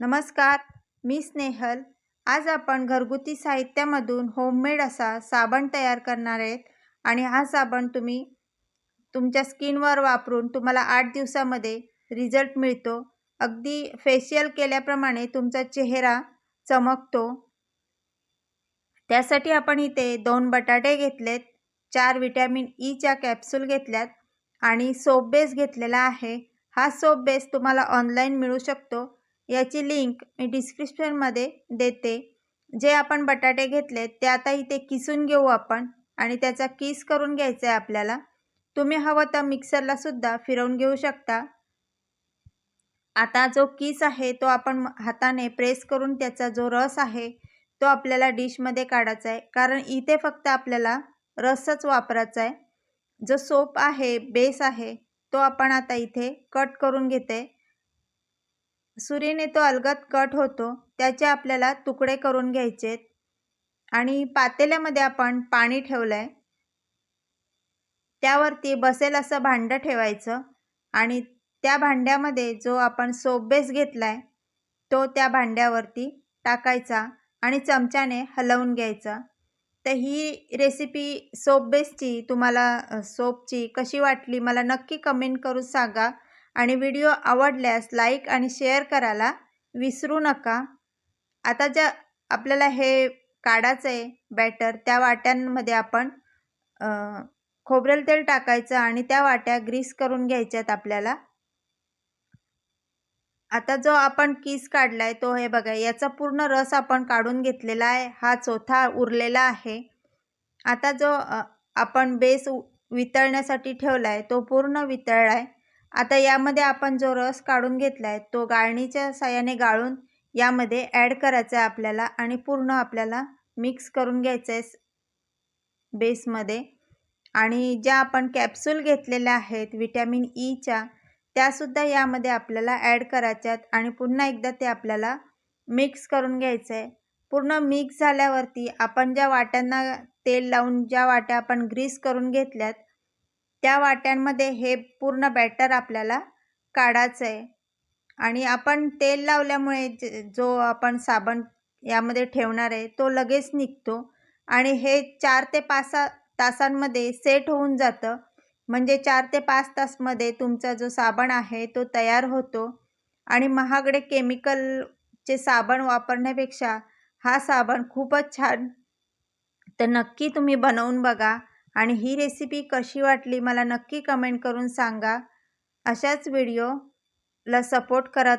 नमस्कार मी स्नेहल. आज आपण घरगुती साहित्यामधून होममेड असा साबण तयार करणार आहेत आणि हा साबण तुम्ही तुमच्या स्किनवर वापरून तुम्हाला आठ दिवसामध्ये रिझल्ट मिळतो. अगदी फेशियल केल्याप्रमाणे तुमचा चेहरा चमकतो. त्यासाठी आपण इथे दोन बटाटे घेतलेत चार विटॅमिन ईच्या कॅप्सूल घेतल्यात आणि सोप बेस घेतलेला आहे. हा सोप बेस तुम्हाला ऑनलाईन मिळू शकतो. याची लिंक मी डिस्क्रिप्शनमध्ये देते. जे आपण बटाटे घेतले ते आता इथे किसून घेऊ आपण आणि त्याचा किस करून घ्यायचा आहे आपल्याला तुम्ही हवं तर मिक्सरलासुद्धा फिरवून घेऊ शकता. आता जो किस आहे तो आपण हाताने प्रेस करून त्याचा जो रस आहे तो आपल्याला डिशमध्ये काढायचा आहे. कारण इथे फक्त आपल्याला रसच वापरायचा आहे. जो सोप आहे बेस आहे तो आपण आता इथे कट करून घेते. सुरीने तो अलगद कट होतो. त्याचे आपल्याला तुकडे करून घ्यायचेत आणि पातेल्यामध्ये आपण पाणी ठेवलं आहे त्यावरती बसेल असं भांडं ठेवायचं. आणि त्या भांड्यामध्ये जो आपण सोप बेस घेतला आहे तो त्या भांड्यावरती टाकायचा आणि चमच्याने हलवून घ्यायचा. तर ही रेसिपी सोप बेसची तुम्हाला सोपची कशी वाटली मला नक्की कमेंट करून सांगा. आणि व्हिडिओ आवडल्यास लाईक आणि शेअर करायला विसरू नका. आता ज्या आपल्याला हे काढायचं आहे बॅटर त्या वाट्यांमध्ये आपण खोबरेल तेल टाकायचं आणि त्या वाट्या ग्रीस करून घ्यायच्यात आपल्याला. आता जो आपण किस काढला आहे तो हे बघा याचा पूर्ण रस आपण काढून घेतलेला आहे. हा चौथा उरलेला आहे. आता जो आपण बेस वितळण्यासाठी ठेवला आहे तो पूर्ण वितळला आहे आता यामध्ये आपण जो रस काढून घेतला आहे तो गाळणीच्या साह्याने गाळून यामध्ये ॲड करायचा आहे आपल्याला आणि पूर्ण आपल्याला मिक्स करून घ्यायचं आहे बेसमध्ये आणि ज्या आपण कॅप्सूल घेतलेल्या आहेत विटॅमिन ईच्या e त्यासुद्धा यामध्ये आपल्याला ॲड करायच्यात आणि पुन्हा एकदा ते आपल्याला मिक्स करून घ्यायचं आहे पूर्ण मिक्स झाल्यावरती आपण ज्या वाट्यांना तेल लावून ज्या वाट्या आपण ग्रीस करून घेतल्यात त्या वाट्यांमध्ये हे पूर्ण बॅटर आपल्याला काढायचं आहे आणि आपण तेल लावल्यामुळे जो आपण साबण यामध्ये ठेवणार आहे तो लगेच निघतो. आणि हे चार ते पाच तासांमध्ये सेट होऊन जातं. म्हणजे चार ते पाच तासमध्ये तुमचा जो साबण आहे तो तयार होतो. आणि महागडे केमिकलचे साबण वापरण्यापेक्षा हा साबण खूपच छान. तर नक्की तुम्ही बनवून बघा. आणि ही रेसिपी कशी वाटली मला नक्की कमेंट करून सांगा. अशाच व्हिडिओला सपोर्ट करत